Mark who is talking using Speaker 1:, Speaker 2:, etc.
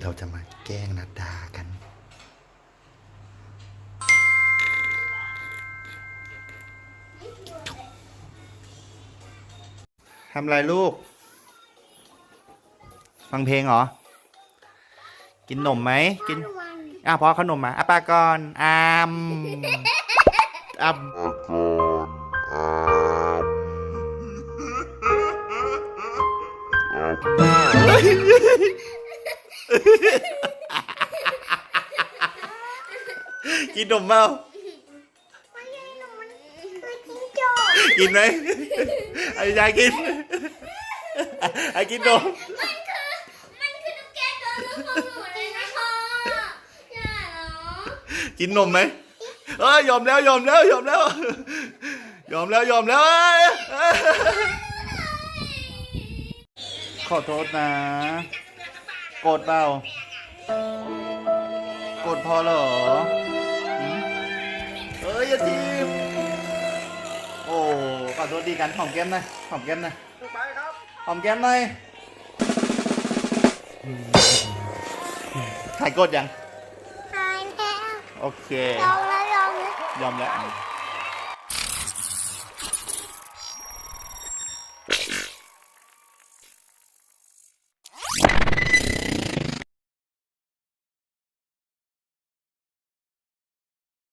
Speaker 1: ือเราจะมาแกล้งนัดดากัน ทำไรลูก ฟังเพลงเหรอ กินนมไหม กิน อะพอขนมมาอะปากอนอามอามอาม กินนมเปล่า
Speaker 2: ไม่ใช่หนูมันคือจิ้งจอก
Speaker 1: กินไหมไอ้ยายกินไอ้กินนม
Speaker 2: มันคือมันคือตุ๊กแกตัวลูกของหนูเลยนะคะอย่าเนาะ
Speaker 1: กินนมไหมเอ้ยยอมแล้วยอมแล้วยอมแล้ว ยอมแล้วยอมแล้วเอ้ยเอ้ยขอโทษนะ โกรธเปล่าโกรธพอเหรอหืมเอ้ยอย่าทีบโอ้ขอโทษดีกันหอมแก้มหน่อยหอมแก้มหน่อยหอมแก้มหน่อยถ่ายกดยัง
Speaker 2: หายแล้ว
Speaker 1: โอเค
Speaker 2: ลองแล้วลองแล้ว
Speaker 1: ยอมแล้ว